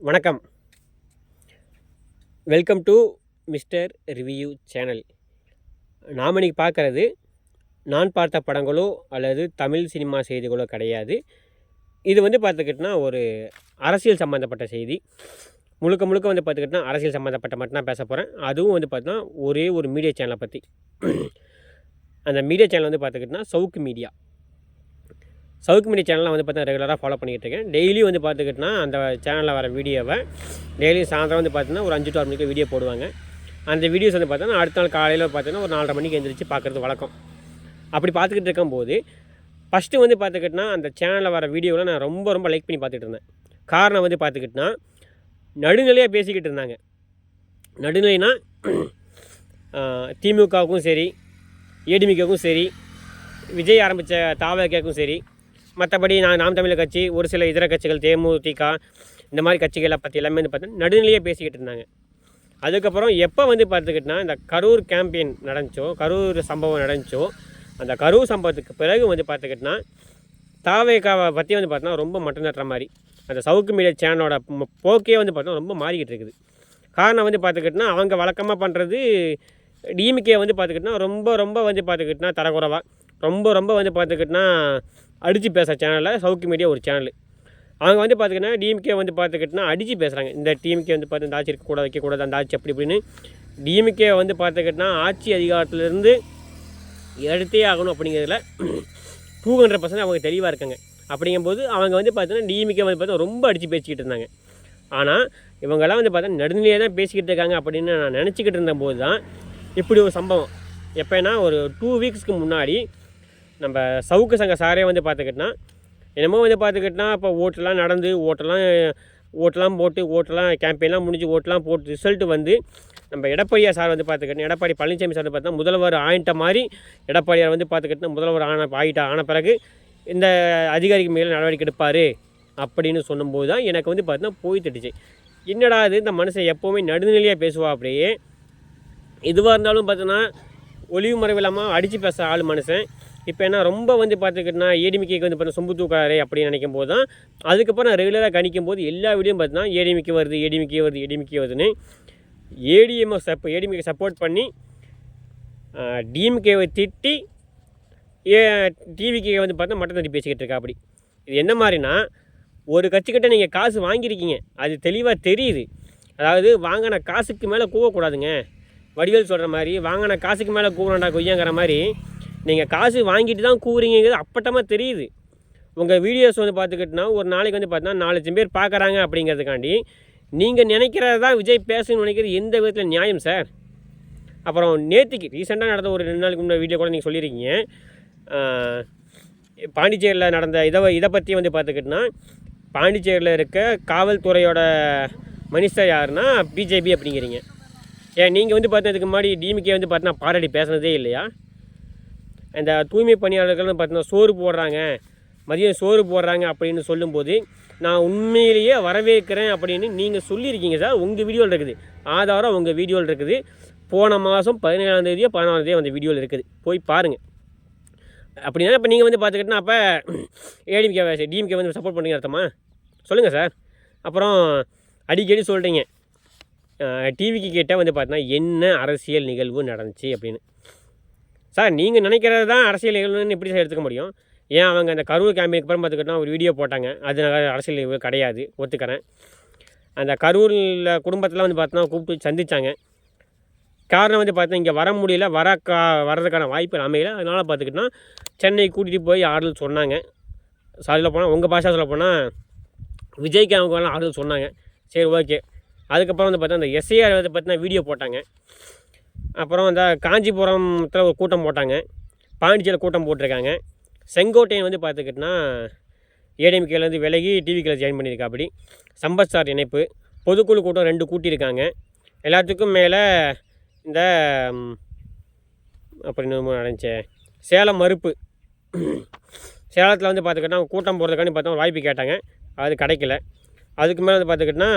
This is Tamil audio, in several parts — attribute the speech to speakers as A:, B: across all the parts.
A: வணக்கம். Welcome to mister review channel நாம் இன்றைக்கி பார்க்குறது நான் பார்த்த படங்களோ அல்லது தமிழ் சினிமா செய்திகளோ கிடையாது. இது வந்து பார்த்துக்கிட்டினா ஒரு அரசியல் சம்மந்தப்பட்ட செய்தி. முழுக்க முழுக்க வந்து பார்த்துக்கிட்டினா அரசியல் சம்மந்தப்பட்ட மட்டும்தான் பேச போகிறேன் அதுவும் வந்து பார்த்தோன்னா ஒரே ஒரு மீடியா சேனலை பற்றி அந்த மீடியா சேனல் வந்து பார்த்துக்கிட்டினா சவுக்கு மீடியா சவுக்கு மீடியா சேனலில் வந்து பார்த்தா ரெகுலராக ஃபாலோ பண்ணிகிட்டு இருக்கேன். டெய்லி வந்து பார்த்துக்கிட்டோன்னா அந்த சேனலில் வர வீடியோவை டெய்லி சாயந்தரம் வந்து பார்த்தீங்கன்னா ஒரு அஞ்சு டு ஆறு மணிக்கு வீடியோ போடுவாங்க. அந்த வீடியோஸ் வந்து பார்த்தோன்னா அடுத்த நாள் காலையில் பார்த்தீங்கன்னா ஒரு நாலரை மணிக்கு எழுந்திரிச்சு பார்க்குறது வழக்கம். அப்படி பார்த்துக்கிட்டு இருக்கும்போது ஃபஸ்ட்டு வந்து பார்த்துக்கிட்டினா அந்த சேனலில் வர வீடியோவில் நான் ரொம்ப ரொம்ப லைக் பண்ணி பார்த்துட்டு இருந்தேன். காரணம் வந்து பார்த்துக்கிட்டினா நடுநிலையாக பேசிக்கிட்டு இருந்தாங்க. நடுநிலைனா திமுகவுக்கும் சரி ஏடிமிகவுக்கும் சரி விஜய் ஆரம்பித்த தாவகேக்கும் சரி மற்றபடி நான் நாம் தமிழர் கட்சி ஒரு சில இதர கட்சிகள் தேமுதிக இந்த மாதிரி கட்சிகளை பற்றி எல்லாமே வந்து பார்த்தீங்கன்னா நடுநிலையாக பேசிக்கிட்டு இருந்தாங்க. அதுக்கப்புறம் எப்போ வந்து பார்த்துக்கிட்டினா இந்த கரூர் கேம்பெயின் நடந்துச்சோ கரூர் சம்பவம் நடந்துச்சோ அந்த கரூர் சம்பவத்துக்கு பிறகு வந்து பார்த்துக்கிட்டினா தாவேக்காவை பற்றி வந்து பார்த்தோன்னா ரொம்ப மட்டம் தட்டுற மாதிரி அந்த சவுக்கு மீடியா சேனலோட போக்கே வந்து பார்த்தோன்னா ரொம்ப மாறிக்கிட்டு இருக்குது. காரணம் வந்து பார்த்துக்கிட்டினா அவங்க வழக்கமாக பண்ணுறது டிஎம்கே வந்து பார்த்துக்கிட்டோன்னா ரொம்ப ரொம்ப வந்து பார்த்துக்கிட்டினா தரக்குறவாக ரொம்ப ரொம்ப வந்து பார்த்துக்கிட்டினா அடித்து பேசுகிற சேனலில் சவுக்கு மீடியா ஒரு சேனல் அவங்க வந்து பார்த்துக்கிட்டா டிஎம்கே வந்து பார்த்துக்கிட்டனா அடித்து பேசுகிறாங்க இந்த டிஎம்கே வந்து பார்த்து இந்த ஆட்சி இருக்கக்கூடாது வைக்கக்கூடாது அந்த ஆட்சி அப்படி இப்படின்னு. டிஎம்கே வந்து பார்த்துக்கிட்டனா ஆட்சி அதிகாரத்திலேருந்து எடுத்தே ஆகணும் அப்படிங்கிறதுல டூ ஹண்ட்ரட் பர்சன்ட் அவங்க தெளிவாக இருக்காங்க. அப்படிங்கும்போது அவங்க வந்து பார்த்தீங்கன்னா டிஎம்கே வந்து பார்த்தா ரொம்ப அடித்து பேசிக்கிட்டு இருந்தாங்க. ஆனால் இவங்கெல்லாம் வந்து பார்த்தா நடுநிலையாக தான் பேசிக்கிட்டு இருக்காங்க அப்படின்னு நான் நினச்சிக்கிட்டு இருந்தபோது தான் இப்படி ஒரு சம்பவம். எப்போனா ஒரு டூ வீக்ஸ்க்கு முன்னாடி நம்ம சவுக்கு சங்க சாரே வந்து பார்த்துக்கிட்டோன்னா என்னமோ வந்து பார்த்துக்கிட்டோன்னா இப்போ ஓட்டெல்லாம் நடந்து ஓட்டெல்லாம் ஓட்டெல்லாம் போட்டு ஓட்டெல்லாம் கேம்பெயின்லாம் முடிஞ்சு ஓட்டெல்லாம் போட்டு ரிசல்ட்டு வந்து நம்ம எடப்பாடியார் சார் வந்து பார்த்துக்கிட்டோம் எடப்பாடி பழனிசாமி சார் வந்து பார்த்தா முதல்வர் ஆயிட்ட மாதிரி எடப்பாடியார் வந்து பார்த்துக்கிட்டா முதல்வர் ஆன ஆயிட்டா ஆன பிறகு இந்த அதிகாரிக்கு மேலே நடவடிக்கை எடுப்பார் அப்படின்னு சொல்லும்போது தான் எனக்கு வந்து பார்த்தீங்கன்னா போய் தட்டுச்சு. என்னடா இது இந்த மனுஷன் எப்போவுமே நடுநிலையாக பேசுவா அப்படியே. எதுவாக இருந்தாலும் பார்த்தோன்னா ஒளிவு மறைவு இல்லாமல் அடித்து பேச ஆள் மனுஷன். இப்போ என்ன ரொம்ப வந்து பார்த்துக்கிட்டனா ஏடிமிக்கைக்கு வந்து பார்த்தா சொம்பு தூக்காரு அப்படின்னு நினைக்கும் போது தான் அதுக்கப்புறம் நான் ரெகுலராக கணிக்கும் போது எல்லா வீடியோ பார்த்தீங்கன்னா ஏடிமிக்கு வருது ஏடிமிக்கே வருது ஏடிமிக்கே வருதுன்னு ஏடிஎம்ஐ சப் ஏடிமிக்கு சப்போர்ட் பண்ணி டிஎம்கேவை திட்டி ஏ டிவிக்கு வந்து பார்த்தா மட்டம் தட்டி பேசிக்கிட்டு இருக்கா அப்படி. இது என்ன மாதிரினா ஒரு கட்சிக்கிட்ட நீங்கள் காசு வாங்கியிருக்கீங்க அது தெளிவாக தெரியுது. அதாவது வாங்கின காசுக்கு மேலே கூவக்கூடாதுங்க. வடிவேல் சொல்கிற மாதிரி வாங்கின காசுக்கு மேலே கூவணுண்டா கொய்யாங்கிற மாதிரி நீங்கள் காசு வாங்கிட்டு தான் கூவுறீங்கிறது அப்பட்டமாக தெரியுது. உங்கள் வீடியோஸ் வந்து பார்த்துக்கிட்டினா ஒரு நாளைக்கு வந்து பார்த்தீங்கன்னா நாலு லட்சம் பேர் பார்க்குறாங்க அப்படிங்கிறதுக்காண்டி நீங்கள் நினைக்கிறது தான் விஜய் பேசணும்னு நினைக்கிறது எந்த விதத்தில் நியாயம் சார் அப்புறம் நேற்றுக்கு ரீசெண்டாக நடந்த ஒரு ரெண்டு நாளுக்கு முன்னாடி வீடியோ கூட நீங்கள் சொல்லியிருக்கீங்க. பாண்டிச்சேரியில் நடந்த இதை இதை பற்றி வந்து பார்த்துக்கிட்டினா பாண்டிச்சேரியில் இருக்க காவல்துறையோட மினிஸ்டர் யாருன்னா பிஜேபி அப்படிங்கிறீங்க. ஏன் நீங்கள் வந்து பார்த்ததுக்கு முன்னாடி டிஎம்கே வந்து பார்த்தீங்கன்னா பாராட்டி பேசுனதே இல்லையா? இந்த தூய்மை பணியாளர்கள் பார்த்தீங்கன்னா சோறு போடுறாங்க. மதியம் சோறு போடுறாங்க அப்படின்னு சொல்லும்போது நான் உண்மையிலேயே வரவேற்கிறேன் அப்படின்னு நீங்கள் சொல்லியிருக்கீங்க சார். உங்கள் வீடியோவில் இருக்குது. ஆதாரம் உங்கள் வீடியோவில் இருக்குது. போன மாதம் பதினேழாம் தேதியோ பதினாறாம் தேதியோ அந்த வீடியோவில் இருக்குது. போய் பாருங்கள் அப்படின்னா இப்போ நீங்கள் வந்து பார்த்துக்கிட்டா அப்போ ஏடிஎம்கே டிஎம்கே வந்து சப்போர்ட் பண்ணுறீங்க அர்த்தமா? சொல்லுங்கள் சார். அப்புறம் அடிக்கடி சொல்கிறீங்க டிவிக்கு கேட்டால் வந்து பார்த்தீங்கன்னா என்ன அரசியல் நிகழ்வு நடந்துச்சு அப்படின்னு. சார் நீங்கள் நினைக்கிறது தான் அரசியல் நிகழ்வுன்னு எப்படி சார் எடுத்துக்க முடியும்? ஏன் அவங்க அந்த கரூர் கேம்பெயினுக்கு அப்புறம் பார்த்துக்கிட்டா ஒரு வீடியோ போட்டாங்க. அது அரசியல் நிகழ்வு கிடையாது ஒத்துக்கிறேன். அந்த கரூரில் குடும்பத்தில் வந்து பார்த்தோன்னா கூப்பிட்டு சந்தித்தாங்க காரணம் வந்து பார்த்தா இங்கே வர முடியல வர கா வர்றதுக்கான வாய்ப்பு அமையல. அதனால் பார்த்துக்கிட்டோன்னா சென்னை கூட்டிகிட்டு போய் ஆறுதல் சொன்னாங்க. சொல்ல போனால் உங்கள் பாஷா சொல்ல போனால் விஜய்க்கு அவங்க ஆறுதல் சொன்னாங்க. சரி ஓகே அதுக்கப்புறம் வந்து பார்த்தா அந்த எஸ்ஐஆர் வந்து பார்த்தீங்கன்னா வீடியோ போட்டாங்க. அப்புறம் இந்த காஞ்சிபுரத்தில் ஒரு கூட்டம் போட்டாங்க. பாண்டிச்சேரியில் கூட்டம் போட்டிருக்காங்க. செங்கோட்டையன் வந்து பார்த்துக்கிட்டினா ஏடிஎம்கேலேருந்து விலகி டிவிக்கில் ஜாயின் பண்ணியிருக்கா அப்படி சம்பத் இணைப்பு. பொதுக்குழு கூட்டம் ரெண்டு கூட்டியிருக்காங்க. எல்லாத்துக்கும் மேலே இந்த ம், அப்படின்னு நடந்துச்சே. சேலம் மறுப்பு. சேலத்தில் வந்து பார்த்துக்கிட்டா கூட்டம் போகிறதுக்காண்டி பார்த்தா வாய்ப்பு கேட்டாங்க. அது கிடைக்கல. அதுக்கு மேலே வந்து பார்த்துக்கிட்டினா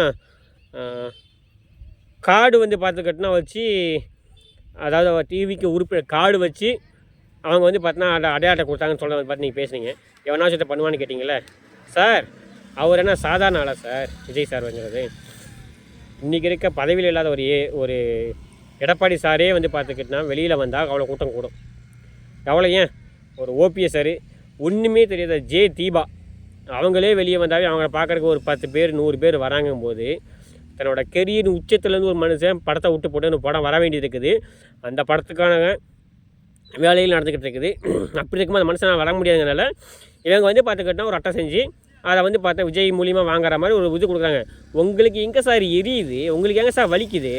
A: காடு வந்து பார்த்துக்கிட்டினா வச்சு அதாவது டிவிக்கு உறுப்பினர் கார்டு வச்சு அவங்க வந்து பார்த்தீங்கன்னா அட அடையாளத்தை கொடுத்தாங்கன்னு சொல்ல பார்த்து நீங்கள் பேசுனீங்க. எவனாச்சும் இதை பண்ணுவான்னு கேட்டிங்களே சார் அவர் என்ன சாதாரண ஆளா சார்? விஜய் சார் வந்துறது. இன்றைக்கி இருக்க பதவியில் இல்லாத ஒரு ஏ ஒரு எடப்பாடி சாரே வந்து பார்த்துக்கிட்டனா வெளியில் வந்தால் அவ்வளோ கூட்டம் கூடும். எவ்வளோ ஏன்? ஒரு ஓபிஎஸ் சார். ஒன்றுமே தெரியாத ஜே தீபா. அவங்களே வெளியே வந்தாவே அவங்கள பார்க்குறக்கு ஒரு பத்து பேர் நூறு பேர் வராங்கும் போது தன்னோட கெரியர் உச்சத்துலேருந்து ஒரு மனுஷன் படத்தை விட்டு போட்டு படம் வர வேண்டியது இருக்குது. அந்த படத்துக்கான வேலையில் நடந்துக்கிட்டு இருக்குது. அப்படி இருக்கும்போது அந்த மனுஷன் வர முடியாததுனால இவங்க வந்து பார்த்துக்கிட்டா ஒரு அட்டை செஞ்சு அதை வந்து பார்த்தா விஜய் மூலியமாக வாங்குற மாதிரி ஒரு இது கொடுக்குறாங்க. உங்களுக்கு எங்கே சார் எரியுது? உங்களுக்கு எங்கே சார் வலிக்குது?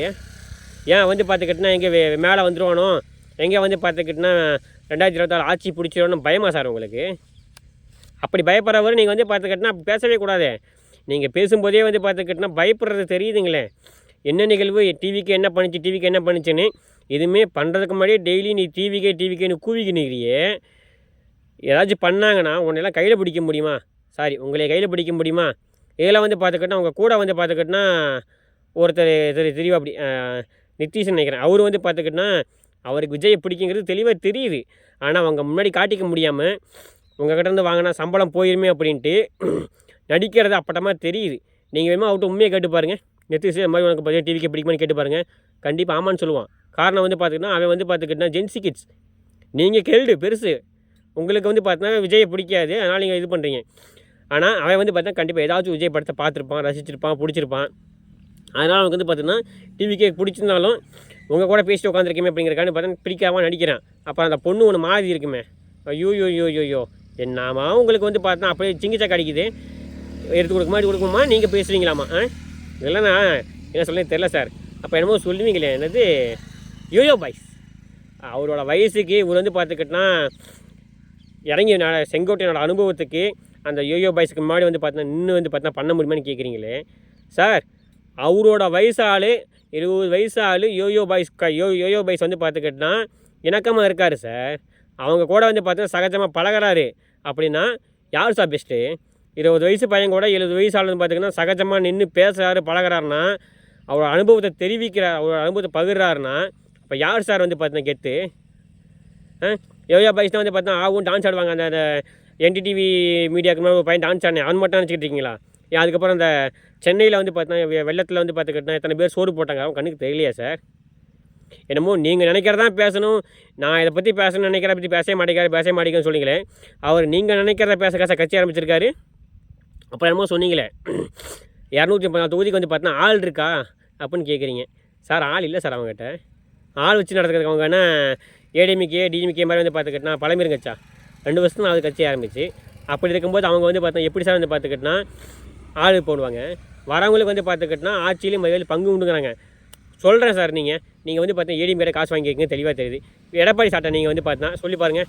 A: ஏன் வந்து பார்த்துக்கிட்டனா எங்கே மேலே வந்துருவானோ? எங்கே வந்து பார்த்துக்கிட்டனா ரெண்டாயிரத்தி இருபத்தாறு ஆட்சி பிடிச்சிடணும் பயமா சார் உங்களுக்கு? அப்படி பயப்படுறவர் நீங்கள் வந்து பார்த்துக்கிட்டனா பேசவே கூடாது. நீங்கள் பேசும்போதே வந்து பார்த்துக்கிட்டோன்னா பயப்படுறது தெரியுதுங்களே. என்ன நிகழ்வு? டிவிக்கு என்ன பண்ணுச்சு? டிவிக்கு என்ன பண்ணுச்சுன்னு? எதுவுமே பண்ணுறதுக்கு முன்னாடியே டெய்லி நீ டிவிக்கே டிவிக்கேன்னு கூவிக்கினுக்கிறியே ஏதாச்சும் பண்ணாங்கன்னா உன்னெல்லாம் கையில் பிடிக்க முடியுமா? சாரி உங்களை கையில் பிடிக்க முடியுமா? இதெல்லாம் வந்து பார்த்துக்கிட்டா உங்கள் கூட வந்து பார்த்துக்கிட்டோன்னா ஒருத்தர் தெரி தெரியும் அப்படி நித்தீஷன் நினைக்கிறேன். அவர் வந்து பார்த்துக்கிட்டோன்னா அவருக்கு விஜயை பிடிக்குங்கிறது தெளிவாக தெரியுது. ஆனால் அவங்க முன்னாடி காட்டிக்க முடியாமல் உங்ககிட்ட இருந்து வாங்கினா சம்பளம் போயிருமே அப்படின்ட்டு நடிக்கிறது அப்பட்டமாக தெரியுது. நீங்கள் வேணுமா அவட்ட உண்மையை கேட்டு பாருங்கள் நித்தீஷ் இந்த மாதிரி உனக்கு பார்த்தீங்கன்னா டிவிக்கு பிடிக்குமான்னு கேட்டு பாருங்கள் கண்டிப்பாக ஆமான்னு சொல்லுவான். காரணம் வந்து பார்த்துக்கிட்டா அவன் வந்து பார்த்துக்கிட்டா ஜென்சி கிட்ஸ் நீங்கள் கேள்டு பெருசு. உங்களுக்கு வந்து பார்த்தீங்கன்னா விஜயை பிடிக்காது. அதனால் நீங்கள் இது பண்ணுறீங்க ஆனால் அவன் வந்து பார்த்தா கண்டிப்பாக ஏதாச்சும் விஜய் படத்தை பார்த்துருப்பான் ரசிச்சிருப்பான் பிடிச்சிருப்பான். அதனால் அவனுக்கு வந்து பார்த்தீங்கன்னா டிவிக்கே பிடிச்சிருந்தாலும் உங்கள் கூட பேசிட்டு உட்காந்துருக்கேமே அப்படிங்கிறக்கான பார்த்தா பிடிக்காம நடிக்கிறான். அப்போ அந்த பொண்ணு ஒன்று மாறி இருக்குமே. ஐயோ யோ யோ யோ யோ என்னாமா உங்களுக்கு வந்து பார்த்தா அப்படியே சிங்கிச்சா கிடைக்குது. எடுத்து கொடுக்க மாதிரி கொடுக்குமா நீங்கள் பேசுகிறீங்களாமா ஆ? இதெல்லாம் நான் என்ன சொல்ல தெரில சார். அப்போ என்னமோ சொல்லுவீங்களே என்னது? Yoyo boys. அவரோட வயசுக்கு இவர் வந்து பார்த்துக்கிட்டனா இறங்கி செங்கோட்டையனோட அனுபவத்துக்கு அந்த யோயோ பாய்ஸுக்கு முன்னாடி வந்து பார்த்தீங்கன்னா நின்று வந்து பார்த்தா பண்ண முடியுமான்னு கேட்குறீங்களே சார் அவரோட வயசாள் இருபது வயசாள் யோயோ பாய்ஸ் க யோ யோயோ பாய்ஸ் வந்து பார்த்துக்கிட்டனா இணக்கமாக இருக்கார் சார். அவங்க கூட வந்து பார்த்தா சகஜமாக பழகுறாரு. அப்படின்னா யார் சார் பெஸ்ட்டு இருபது வயசு பையன் கூட எழுபது வயசு ஆளுன்னு பார்த்திங்கன்னா சகஜமாக நின்று பேசுகிறாரு பழகுறாருன்னா அவர் அனுபவத்தை தெரிவிக்கிறார் அவர் அனுபவத்தை பகிர்றாருன்னா இப்போ யார் சார் வந்து பார்த்தீங்கன்னா கெத்து? யோயா பைஸ் தான் வந்து பார்த்தா ஆகும் டான்ஸ் ஆடுவாங்க. அந்த அந்த என்டிடிவி மீடியாவுக்கு மேலே ஒரு பையன் டான்ஸ் ஆடினேன். அவன் மட்டும் நினச்சிக்கிட்டீங்களா அதுக்கப்புறம் அந்த சென்னையில் வந்து பார்த்தீங்கன்னா வெள்ளத்தில் வந்து பார்த்துக்கிட்டா எத்தனை பேர் சோறு போட்டாங்க? அவன் கண்ணுக்கு தெரியலையா சார்? என்னமோ நீங்கள் நினைக்கிறதான் பேசணும். நான் இதை பற்றி பேசணும்னு நினைக்கிறத பற்றி பேசவே மாட்டேங்கிறார். பேசவே மாட்டேங்கன்னு சொல்லிங்களேன் அவர் நீங்கள் நினைக்கிறத பேச காசை கட்சி ஆரம்பிச்சிருக்காரு. அப்புறம் என்னமோ சொன்னீங்களே இரநூத்தி முப்பது தொகுதிக்கு வந்து பார்த்தீங்கன்னா ஆள் இருக்கா அப்படின்னு கேட்குறீங்க. சார் ஆள் இல்லை சார் அவங்ககிட்ட. ஆள் வச்சு நடத்துக்கிறதுக்கு அவங்க என்ன ஏடிஎம்கே டிஎம்கே மாதிரி வந்து பார்த்துக்கிட்டா பழம்பெரும் கட்சா ரெண்டு வருஷத்துக்கு தான் அது கட்சி ஆரம்பிச்சு. அப்படி இருக்கும்போது அவங்க வந்து பார்த்தா எப்படி சார் வந்து பார்த்துக்கிட்டனா ஆள் போடுவாங்க. வரவங்களுக்கு வந்து பார்த்துக்கிட்டனா ஆட்சியிலையும் மதியில் பங்கு உண்டுங்கிறாங்க. சொல்கிறேன் சார் நீங்கள் நீங்கள் வந்து பார்த்தா ஏடிஎம்கே காசு வாங்கியிருக்கீங்க தெளிவாக தெரியுது. எடப்பாடி சாட்டை நீங்கள் வந்து பார்த்தா சொல்லி பாருங்கள்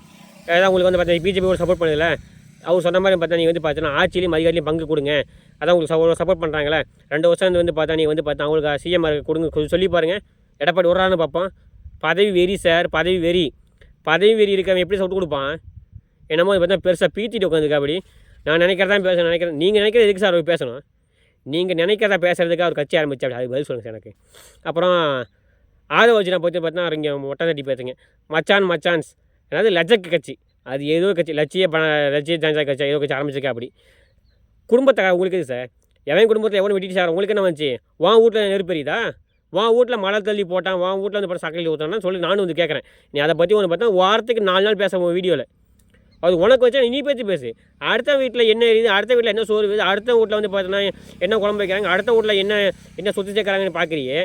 A: ஏதாவது உங்களுக்கு வந்து பார்த்தா பிஜேபி ஒரு சப்போர்ட் பண்ணதில்ல அவர் சொன்ன மாதிரி பார்த்தா நீங்கள் வந்து பார்த்தீங்கன்னா ஆட்சியிலையும் அதிகாரிலையும் பங்கு கொடுங்க. அதான் உங்களுக்கு சப்போர்ட் பண்ணுறாங்களே ரெண்டு வருஷம் வந்து பார்த்தா நீங்கள் வந்து பார்த்தா அவங்களுக்கு சிஎம் கொடுங்க. கொஞ்சம் சொல்லி பாருங்கள் எடப்பாடி விட்றான்னு பார்ப்போம். பதவி வெறி சார் பதவி வெறி. பதவி வெறி இருக்கவன் எப்படி சொல்லிட்டு கொடுப்பான்? என்னமோ பார்த்தா பெருசாக பீத்திட்டு உட்காந்துருக்கா அப்படி. நான் நினைக்கிறதா பேச நினைக்கிறேன். நீங்கள் நினைக்கிறது எதுக்கு சார் அவர் பேசணும்? நீங்கள் நினைக்கிறதா பேசுகிறதுக்கு அவர் கட்சி ஆரம்பிச்சு அப்படி. அது பதில் சொல்லுங்கள் சார் எனக்கு. அப்புறம் ஆதவ வச்சு நான் போய் பார்த்தா இங்கே மொட்டை தட்டி பேசுங்க மச்சான் மச்சான்ஸ். அதாவது லஜக்கு கட்சி. அது ஏதோ கட்சி லட்சிய பண லட்சிய ஜனதா கட்சி ஏதோ கட்சி ஆரம்பிச்சிருக்கா அப்படி. குடும்பத்தை உங்களுக்கு இது சார்? எவன் குடும்பத்தில் எவனும் வெட்டிட்டு சார்? உங்களுக்கு என்ன வந்துச்சு? உன் வீட்டில் நெருப்பெரியுதா உன் வீட்டில் மழை தள்ளி போட்டான் உன் வீட்டில் வந்து படம் சக்கரை ஊற்றானா சொல்லி நானும் வந்து கேட்குறேன் நீ அதை பற்றி ஒன்று பார்த்தா வாரத்துக்கு நாலு நாள் பேச உன் வீடியோவில் அது உனக்கு வச்சா நீ பேச்சு பேசு. அடுத்த வீட்டில் என்ன எரியுது? அடுத்த வீட்டில் என்ன சோறு வருது அடுத்த வீட்டில் வந்து பார்த்தீங்கன்னா என்ன குழம்பு வைக்கிறாங்க? அடுத்த வீட்டில் என்ன என்ன சுற்றி சேர்க்குறாங்கன்னு பார்க்குறியே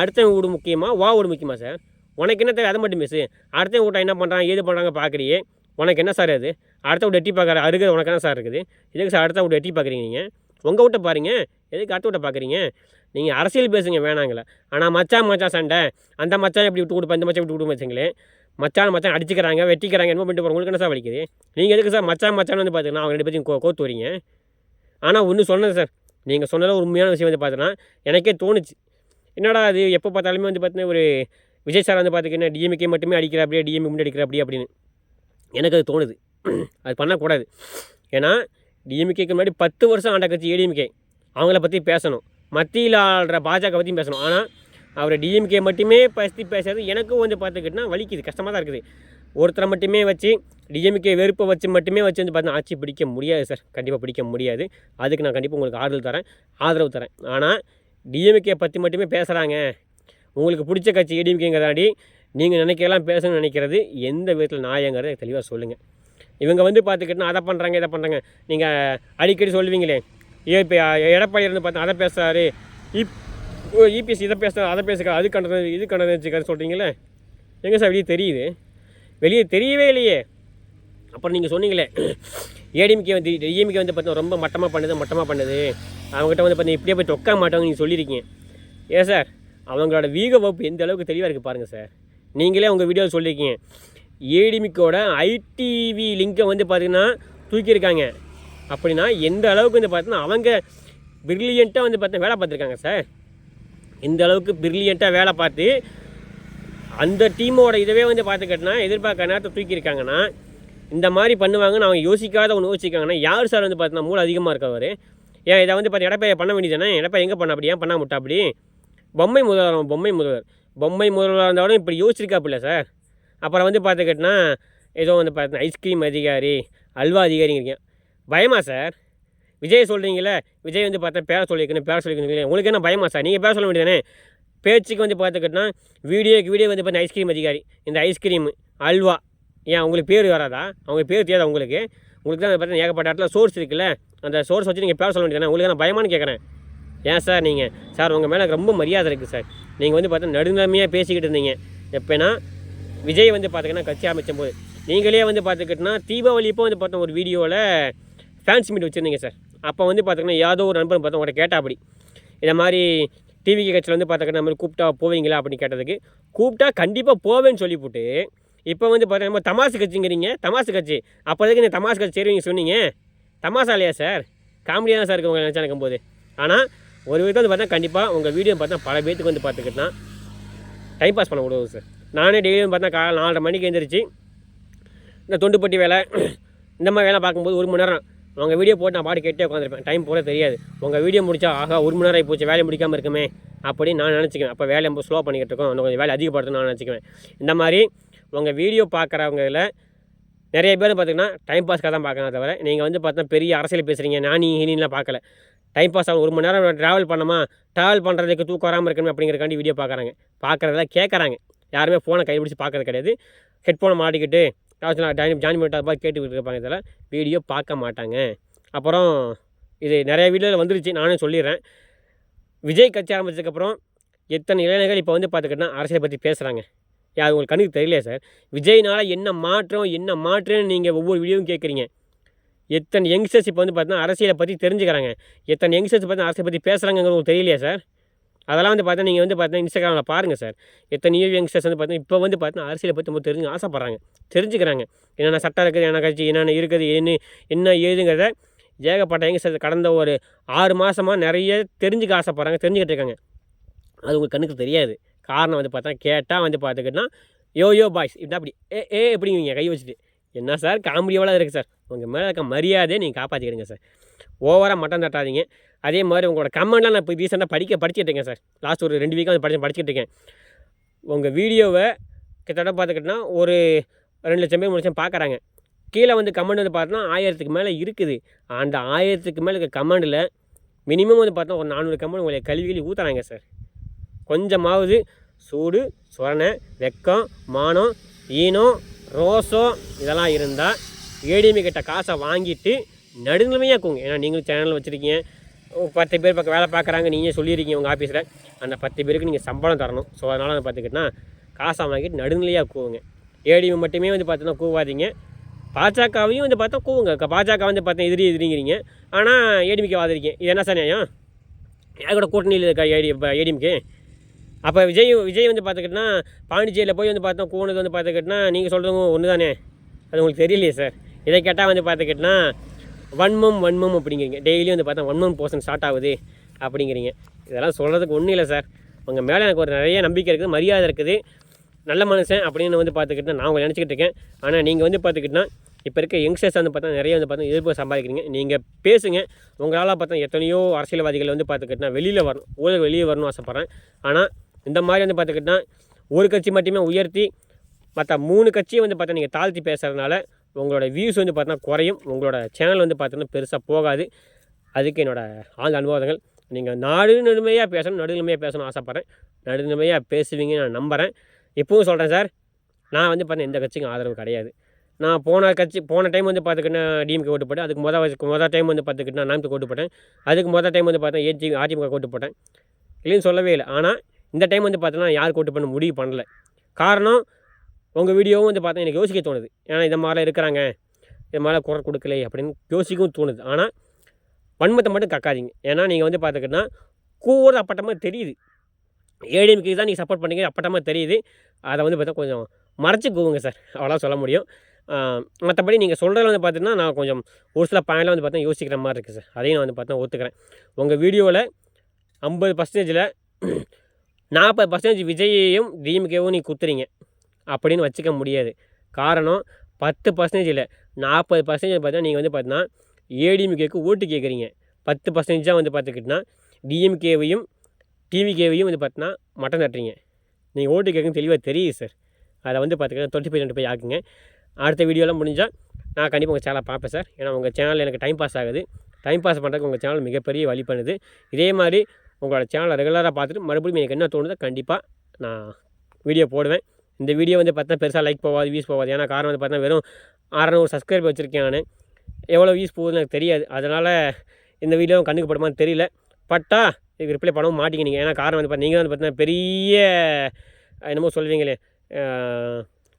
A: அடுத்த வீடு முக்கியமாக வா வீடு முக்கியமாக சார்? உனக்கு என்ன தேவை? அதை மட்டும் பேசு. அடுத்த வீட்டை என்ன பண்ணுறாங்க ஏது பண்ணுறாங்க பார்க்குறியே உனக்கு என்ன சார் அது? அடுத்த வீட்டை எட்டி பார்க்குற அருகது உனக்கு என்ன சார் இருக்குது? எதுக்கு சார் அடுத்த வீட்டை எட்டி பார்க்குறீங்க நீங்கள் உங்கள் வீட்டை பாருங்க. எதுக்கு அடுத்த வீட்டை பார்க்குறீங்க? நீங்கள் அரசியல் பேசுங்க வேணாங்களே ஆனால் மச்சான் மச்சான் சண்டை. அந்த மச்சான் எப்படி விட்டு கொடுப்பேன் இந்த மச்சான் விட்டு கொடுப்பேன் வச்சுங்களேன் மச்சான் மச்சான் அடிச்சுக்கிறாங்க வெட்டிக்கிறாங்க என்ன பண்ணிட்டு போகிறோம் உங்களுக்கு என்ன சார் வலிக்குது? நீங்கள் எதுக்கு சார் மச்சான் மச்சான் வந்து பார்த்தீங்கன்னா அவங்க ரெண்டு பேத்தையும் கோ கோத்து வரீங்க ஆனால் ஒன்று சொன்னது சார். நீங்கள் சொன்னதில் ஒரு உண்மையான விஷயம் வந்து பார்த்தோன்னா எனக்கே தோணுச்சு. என்னடா அது எப்போ பார்த்தாலுமே வந்து பார்த்தீங்கன்னா ஒரு விஜய் சார் வந்து பார்த்திங்கன்னா டிஎம்கே மட்டுமே அடிக்கிற அப்படியே டிஎம்கே முன்னாடி அடிக்கிற அப்படி அப்படின்னு. எனக்கு அது தோணுது. அது பண்ணக்கூடாது ஏன்னா டிஎம்கேக்கு முன்னாடி பத்து வருஷம் ஆண்ட கட்சி ஏடிஎம்கே அவங்கள பற்றி பேசணும். மத்தியில் ஆடுற பாஜக பற்றியும் பேசணும். ஆனால் அவர் டிஎம்கே மட்டுமே பற்றி பேசுறது எனக்கும் வந்து பார்த்துக்கிட்டனா வலிக்குது. கஷ்டமாக தான் இருக்குது. ஒருத்தரை மட்டுமே வச்சு டிஎம்கே வெறுப்பை வச்சு மட்டுமே வச்சு வந்து பார்த்தீங்கன்னா ஆட்சி பிடிக்க முடியாது சார். கண்டிப்பாக பிடிக்க முடியாது. அதுக்கு நான் கண்டிப்பாக உங்களுக்கு ஆதரவு தரேன். ஆதரவு தரேன். ஆனால் டிஎம்கே பற்றி மட்டுமே பேசுகிறாங்க உங்களுக்கு பிடிச்ச கட்சி ஏடிஎம்கேங்கிறதாடி நீங்கள் நினைக்கலாம் பேசணும்னு நினைக்கிறது எந்த விதத்தில் நியாயங்கிறத தெளிவாக சொல்லுங்கள் இவங்க வந்து பார்த்துக்கிட்டா அதை பண்ணுறாங்க இதை பண்ணுறாங்க நீங்கள் அடிக்கடி சொல்லுவீங்களே ஏ இப்போ எடப்பாடி இருந்து பார்த்தா அதை பேசுகிறாரு இப் இபிஎஸ் இதை பேசுகிறாரு அதை பேசுகிறாரு அது கண்டது இது கண்டது வச்சுக்காரு சொல்கிறீங்களே எங்கே சார் வெளியே தெரியுது? வெளியே தெரியவே இல்லையே. அப்புறம் நீங்கள் சொன்னீங்களே ஏடிஎம்கே வந்து டிஎம்கே வந்து பார்த்தா ரொம்ப மட்டமாக பண்ணுது மட்டமாக பண்ணுது. அவங்ககிட்ட வந்து பார்த்தீங்கன்னா இப்படியே போய் தொக்க மாட்டாங்கன்னு நீங்கள் சொல்லியிருக்கீங்க. ஏன் சார்? அவங்களோட வீக வகுப்பு எந்த அளவுக்கு தெளிவாக இருக்குது பாருங்கள் சார். நீங்களே உங்கள் வீடியோவில் சொல்லியிருக்கீங்க ஏடிமிக்கோட ஐடிவி லிங்கை வந்து பார்த்தீங்கன்னா தூக்கியிருக்காங்க. அப்படின்னா எந்த அளவுக்கு வந்து பார்த்தீங்கன்னா அவங்க பிரில்லியண்ட்டாக வந்து பார்த்தா வேலை பார்த்துருக்காங்க சார் இந்த அளவுக்கு பிரில்லியண்ட்டாக வேலை பார்த்து அந்த டீமோட இதவே வந்து பார்த்துக்கிட்டனா எதிர்பார்க்க நேரத்தை தூக்கியிருக்காங்கன்னா இந்த மாதிரி பண்ணுவாங்கன்னு அவங்க யோசிக்காத ஒன்று யோசிக்காங்கன்னா யார் சார் வந்து பார்த்தீங்கன்னா மூளை அதிகமாக இருக்கவர் ஏன் இதை வந்து பார்த்து இடப்பையை பண்ண வேண்டியதானே இடப்பை எங்கே பண்ண அப்படி? ஏன் பண்ண முட்டா அப்படி? பொம்மை முதல்வர் பொம்மை முதல்வர். பொம்மை முதல்வராக இருந்தாலும் இப்படி யோசிச்சிருக்காப்புல சார். அப்புறம் வந்து பார்த்துக்கிட்டனா ஏதோ வந்து பார்த்தீங்கன்னா ஐஸ்கிரீம் அதிகாரி அல்வா அதிகாரிங்கிறீங்க. பயமா சார்? விஜய் சொல்கிறீங்களே விஜய் வந்து பார்த்தா பேர சொல்லியிருக்கணும் பேர சொல்லியிருக்கணும். உங்களுக்கு என்ன பயமா சார்? நீங்கள் பேர சொல்ல வேண்டியதானே பேச்சுக்கு வந்து பார்த்துக்கிட்டனா வீடியோக்கு வீடியோ வந்து பார்த்தா ஐஸ்கிரீம் அதிகாரி. இந்த ஐஸ்கிரீம் அல்வா ஏன் உங்களுக்கு பேர் வராதா? அவங்க பேர் தெரியாதா உங்களுக்கு? உங்களுக்கு தான் பார்த்தீங்கன்னா ஏகப்பட்ட இடத்துல சோர்ஸ் இருக்குல்ல? அந்த சோர்ஸ் வச்சு நீங்கள் பேர சொல்ல வேண்டியதானே உங்களுக்கு நான் பயமானு கேட்குறேன். ஏன் சார் நீங்கள் சார் உங்கள் மேலே ரொம்ப மரியாதை இருக்குது சார். நீங்கள் வந்து பார்த்தா நடுநிலைமையாக பேசிக்கிட்டு இருந்தீங்க. எப்போனா விஜய் வந்து பார்த்தீங்கன்னா கட்சி அமைச்ச போது நீங்களே வந்து பார்த்துக்கிட்டோன்னா தீபாவளி இப்போ வந்து பார்த்தோம் ஒரு வீடியோவில் ஃபேன்ஸ் மீட் வச்சுருந்தீங்க சார். அப்போ வந்து பார்த்தீங்கன்னா யாதோ ஒரு நண்பர் பார்த்தோம் உங்கள்கிட்ட கேட்டா அப்படி இதை மாதிரி டிவி கட்சியில் வந்து பார்த்துக்கிட்டா நம்ம கூப்பிட்டா போவீங்களா அப்படின்னு கேட்டதுக்கு கூப்பிட்டா கண்டிப்பாக போவேன்னு சொல்லிவிட்டு இப்போ வந்து பார்த்தீங்கன்னா தமாசு கட்சிங்கிறீங்க தமாசு கட்சி. அப்போதைக்கு நீங்கள் தமாசு கட்சி சேருவீங்க சொன்னீங்க? தமாசா இல்லையா சார்? காமெடியாக தான் சார் இருக்கு உங்களை நினச்சா போது ஆனால் ஒரு விதத்தில் வந்து பார்த்தா கண்டிப்பாக உங்கள் வீடியோ பார்த்தா பல பேர்த்துக்கு வந்து பார்த்துக்கிட்டா டைம் பாஸ் பண்ண உதவும் சார் நானே டெய்லியும் பார்த்தா காலை நாலரை மணிக்கு எழுந்திரிச்சு இந்த தொண்டுப்பட்டி வேலை இந்த மாதிரி வேலை பார்க்கும்போது ஒரு மணி நேரம் உங்கள் வீடியோ போட்டு நான் பாடி கேட்டே உட்காந்துருப்பேன் டைம் போல தெரியாது. உங்கள் வீடியோ முடிச்சா ஆகா ஒரு மணி நேரம் போச்சு வேலை முடிக்காமல் இருக்குமே அப்படின்னு நான் நினச்சிக்குவேன். அப்போ வேலை ரொம்ப ஸ்லோ பண்ணிக்கிட்டு இருக்கோம். இன்னும் கொஞ்சம் வேலை அதிகப்படுத்தணும் நான் நினச்சிக்குவேன். இந்த மாதிரி உங்கள் வீடியோ பார்க்குறவங்களில் நிறைய பேர் பார்த்தீங்கன்னா டைம் பாஸ்க்காக தான் பார்க்கணும் தவிர நீங்கள் வந்து பார்த்தா பெரிய அரசியல் பேசுகிறீங்க நான் நீ பார்க்கல. டைம் பாஸ் ஆகும். ஒரு மணி நேரம் ட்ராவல் பண்ணோமா ட்ராவல் பண்ணுறதுக்கு தூக்கம் வராமல் இருக்கணும் அப்படிங்கிறக்காண்டி வீடியோ பார்க்குறாங்க. பார்க்குறதெல்லாம் கேட்குறாங்க யாருமே ஃபோனை கைப்பிடிச்சு பார்க்கறது கிடையாது. ஹெட்ஃபோனை மாட்டிக்கிட்டு ஜாயின் ஜாயின் பண்ணிட்டு பார்த்து கேட்டுக்கிட்டு இருப்பாங்க இதில் வீடியோ பார்க்க மாட்டாங்க. அப்புறம் இது நிறைய வீடியோவில் வந்துருச்சு. நானே சொல்லிடுறேன். விஜய் கட்சி ஆரம்பிச்சதுக்கப்புறம் எத்தனை இளைஞர்கள் இப்போ வந்து பார்த்துக்கிட்டா அரசியலை பற்றி பேசுகிறாங்க அது உங்களுக்கு கண்ணுக்கு தெரியல சார் விஜய்னால என்ன மாற்றம் என்ன மாற்றம்னு நீங்கள் ஒவ்வொரு வீடியோவும் கேட்குறீங்க. எத்தனை யங்ஸ்டர்ஸ் இப்போ வந்து பார்த்தீங்கன்னா அரசியலை பற்றி தெரிஞ்சுக்கிறாங்க. எத்தனை யங்ஸ்டர்ஸ் பார்த்தீங்கன்னா அரசியலை பற்றி பேசுகிறாங்கிறது உங்களுக்கு தெரியலையா சார் அதெல்லாம் வந்து பார்த்தா நீங்கள் வந்து பார்த்தீங்கன்னா இன்ஸ்டாகிராமில் பாருங்கள் சார் எத்தனையோ யங்ஸ்டர்ஸ் வந்து பார்த்தீங்கன்னா இப்போ வந்து பார்த்தீங்கன்னா அரசியலை பற்றி ரொம்ப தெரிஞ்சு ஆசைப்பட்றாங்க. தெரிஞ்சுக்கிறாங்க. என்னென்ன சட்டம் இருக்குது என்ன கட்சி என்னென்ன இருக்குது என்ன என்ன ஏதுங்கிறத ஏகப்பட்ட யங்ஸ்டர்ஸ் கடந்த ஒரு ஆறு மாதமாக நிறைய தெரிஞ்சுக்க ஆசைப்பட்றாங்க தெரிஞ்சுக்கிட்டு இருக்காங்க. அது உங்கள் கண்ணுக்கு தெரியாது. காரணம் வந்து பார்த்தா கேட்டால் வந்து பார்த்துக்கிட்டா யோ யோ பாய்ஸ் இப்படி அப்படி ஏ ஏ எப்படிங்க கை வச்சுட்டு. என்ன சார்? காமெடியோட இருக்குது சார். உங்கள் மேலே இருக்க மரியாதையை நீங்கள் காப்பாற்றிக்கிடுங்க சார். ஓவராக மட்டம் தட்டாதீங்க. அதே மாதிரி உங்களோட கமெண்ட்லாம் நான் இப்போ ரீசெண்டாக படிக்க படிச்சுட்டு இருக்கேன் சார். லாஸ்ட் ஒரு ரெண்டு வீக்காக வந்து படிச்சு படிச்சுட்டு இருக்கேன். உங்கள் வீடியோவை கிட்டத்தட்ட பார்த்துக்கிட்டோன்னா ஒரு ரெண்டு லட்சம் பேர் மூணு லட்சம் பார்க்குறாங்க கீழே வந்து கமெண்ட் வந்து பார்த்தோன்னா ஆயிரத்துக்கு மேலே இருக்குது. அந்த ஆயிரத்துக்கு மேலே இருக்க கமெண்டில் மினிமம் வந்து பார்த்தோம் ஒரு நானூறு கமெண்ட் உங்களை கழுவி கழுவி ஊற்றுறாங்க சார். கொஞ்சமாவது சூடு சொரணை வெக்கம் மானம் ஈனம் ரோஸோ இதெல்லாம் இருந்தால் ஏடிஎம்ஏ கிட்ட காசை வாங்கிட்டு நடுநிலைமையாக இருக்குங்க. ஏன்னா நீங்களும் சேனல் வச்சுருக்கீங்க. பத்து பேர் பக்கம் வேலை பார்க்குறாங்க நீங்கள் சொல்லியிருக்கீங்க உங்கள் ஆஃபீஸில் அந்த பத்து பேருக்கு நீங்கள் சம்பளம் தரணும். ஸோ அதனால் வந்து பார்த்துக்கிட்டா காசை வாங்கிட்டு நடுநிலையாக கூவுங்க. ஏடிஎம் மட்டுமே வந்து பார்த்தீங்கன்னா கூவாதீங்க. பாஜகவையும் வந்து பார்த்தா கூவுங்க. பாஜக வந்து பார்த்தா எதிரி எதிரிங்கிறீங்க. ஆனால் ஏடிஎம்கே வாதிருக்கீங்க. இது என்ன சார் நியாயம்? யார் கூட கூட்டணியில் இருக்கா ஏடி ஏடிஎம்கே? அப்போ விஜய் விஜய் வந்து பார்த்துக்கிட்டனா பாண்டிச்சேரியில் போய் வந்து பார்த்தோம் கூனது வந்து பார்த்துக்கிட்டனா நீங்கள் சொல்கிறதும் ஒன்று தானே அது உங்களுக்கு தெரியலையே சார் இதை கேட்டால் வந்து பார்த்துக்கிட்டனா வன்மம் வன்மம் அப்படிங்கிறீங்க. டெய்லியும் வந்து பார்த்தா வன்மம் போர்ஷன் ஸ்டார்ட் ஆகுது அப்படிங்கிறீங்க. இதெல்லாம் சொல்கிறதுக்கு ஒன்றும் இல்லை சார் உங்கள் மேலே எனக்கு ஒரு நிறைய நம்பிக்கை இருக்குது மரியாதை இருக்குது. நல்ல மனுஷன் அப்படின்னு வந்து பார்த்துக்கிட்டு நான் உங்களை நினச்சிக்கிட்டு இருக்கேன். ஆனால் நீங்கள் வந்து பார்த்துக்கிட்டா இப்போ இருக்க யங்ஸ்டர்ஸ் வந்து பார்த்தா நிறைய வந்து பார்த்தா எதிர்ப்பு சம்பாதிக்கிறீங்க. நீங்கள் பேசுங்க. உங்களால் பார்த்தா எத்தனையோ அரசியல்வாதிகள் வந்து பார்த்துக்கிட்டா வெளியில் வரணும். ஊழல் வெளியே வரணும்னு ஆசைப்பட்றேன். ஆனால் இந்த மாதிரி வந்து பார்த்துக்கிட்டா ஒரு கட்சி மட்டுமே உயர்த்தி மற்ற மூணு கட்சியை வந்து பார்த்தா நீங்கள் தாழ்த்தி பேசுகிறதுனால உங்களோட வியூஸ் வந்து பார்த்தோன்னா குறையும். உங்களோட சேனல் வந்து பார்த்தீங்கன்னா பெருசாக போகாது. அதுக்கு என்னோடய ஆழ்ந்த அனுபவங்கள். நீங்கள் நாடு நடுமையாக பேசணும் நடுநிலைமையாக பேசணும் ஆசைப்பட்றேன். நடுநிலைமையாக பேசுவீங்கன்னு நான் நம்புகிறேன் இப்பவும் சொல்கிறேன் சார் நான் வந்து பார்த்தீங்கன்னா எந்த கட்சிக்கும் ஆதரவு கிடையாது. நான் போன கட்சி போன டைம் வந்து பார்த்துக்கிட்டா டிஎம்கே ஓட்டு போட்டேன். அதுக்கு மொதல் வயசுக்கு மொதல் டைம் வந்து பார்த்துக்கிட்டா நாமத்துக்கு ஓட்டு போட்டேன். அதுக்கு மொதல் டைம் வந்து பார்த்தா ஏடி அதிமுக ஓட்டு போட்டேன். இல்லைன்னு சொல்லவே இல்லை. ஆனால் இந்த டைம் வந்து பார்த்தோன்னா யார் கூட்டு பண்ண முடிவு பண்ணலை. காரணம் உங்கள் வீடியோவும் வந்து பார்த்தா எனக்கு யோசிக்க தோணுது. ஏன்னா இந்த மாதிரிலாம் இருக்கிறாங்க. இது மாதிரிலாம் குரல் கொடுக்கலை அப்படின்னு யோசிக்கவும் தோணுது. ஆனால் வன்மத்தை மட்டும் கக்காதீங்க. ஏன்னா நீங்கள் வந்து பார்த்துக்கிட்டா கூவுறது அப்பட்டமாக தெரியுது. ஏடிஎம்கே தான் நீங்கள் சப்போர்ட் பண்ணீங்க அப்பட்டமாக தெரியுது. அதை வந்து பார்த்தா கொஞ்சம் மறைச்சி கூவுங்க சார். அவ்வளோ சொல்ல முடியும். மற்றபடி நீங்கள் சொல்கிறதுல வந்து பார்த்தீங்கன்னா நான் கொஞ்சம் ஒரு சில பாயிண்டில் வந்து பார்த்தீங்கன்னா யோசிக்கிற மாதிரி இருக்குது சார். அதையும் நான் வந்து பார்த்தா ஒத்துக்கிறேன். உங்கள் வீடியோவில் ஐம்பது பர்சன்டேஜில் நாற்பது பர்சன்டேஜ் விஜயையும் டிஎம்கேவும் நீ குத்துறீங்க. அப்படின்னு வச்சுக்க முடியாது. காரணம் பத்து பர்சன்டேஜ் இல்லை. நாற்பது பர்சன்டேஜ் பார்த்தா நீங்கள் வந்து பார்த்தீங்கன்னா ஏடிஎம்கேக்கு ஓட்டு கேட்குறீங்க பத்து பர்சன்டேஜாக வந்து பார்த்துக்கிட்டிங்கன்னா டிஎம்கேவையும் டிவிகேவையும் வந்து பார்த்தீங்கன்னா மட்டன் தட்டுறீங்க. நீங்கள் ஓட்டு கேட்குன்னு தெளிவாக தெரியுது சார் அதை வந்து பார்த்துக்கிட்டா தொட்டி போய் ரெண்டு போய் ஆக்குங்க. அடுத்த வீடியோலாம் முடிஞ்சால் நான் கண்டிப்பாக உங்கள் சேனலை பார்ப்பேன் சார் ஏன்னா உங்கள் சேனல் எனக்கு டைம் பாஸ் ஆகுது. டைம் பாஸ் பண்ணுறதுக்கு உங்கள் சேனல் மிகப்பெரிய வழி பண்ணுது. இதே மாதிரி உங்களோட சேனலை ரெகுலராக பார்த்துட்டு மறுபடியும் எனக்கு என்ன தோணுதோ கண்டிப்பாக நான் வீடியோ போடுவேன். இந்த வீடியோ வந்து பார்த்தா பெருசாக லைக் போகாது வியூஸ் போகாது. ஏன்னா காரணம் வந்து பார்த்தா வெறும் அறநூறு சப்ஸ்கிரைப் வச்சுருக்கேன் நான். எவ்வளோ வியூஸ் போகுதுன்னு எனக்கு தெரியாது. அதனால் இந்த வீடியோ கண்ணுக்கு படுமான்னு தெரியல. பட்டா இதுக்கு ரிப்ளை பண்ணவும் மாட்டிங்க நீங்கள் ஏன்னா காரணம் வந்து பார்த்தா நீங்கள் வந்து பார்த்தீங்கன்னா பெரிய என்னமோ சொல்வீங்களே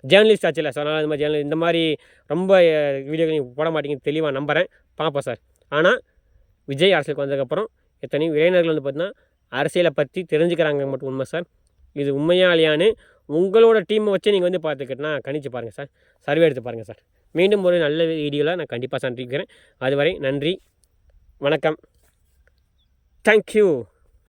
A: ஜேர்னலிஸ்ட் ஆச்சுல ஸோ அதனால் இந்த மாதிரி ஜேர்னல் இந்த மாதிரி ரொம்ப வீடியோ நீங்கள் போட மாட்டீங்கன்னு தெளிவாக நம்புகிறேன் பார்ப்போம் சார். ஆனால் விஜய் அரசுக்கு வந்ததுக்கப்புறம் எத்தனையும் இளைஞர்கள் வந்து பார்த்தீங்கன்னா அரசியலை பற்றி தெரிஞ்சுக்கிறாங்க மட்டும் உண்மை சார். இது உண்மையாலியான்னு உங்களோட டீமை வச்சு நீங்கள் வந்து பார்த்துக்கிட்டனா கணிச்சு பாருங்கள் சார். சர்வே எடுத்து பாருங்கள் சார். மீண்டும் ஒரு நல்ல வீடியோவில் நான் கண்டிப்பாக சந்திக்கிறேன். அதுவரை நன்றி. வணக்கம். தேங்க்யூ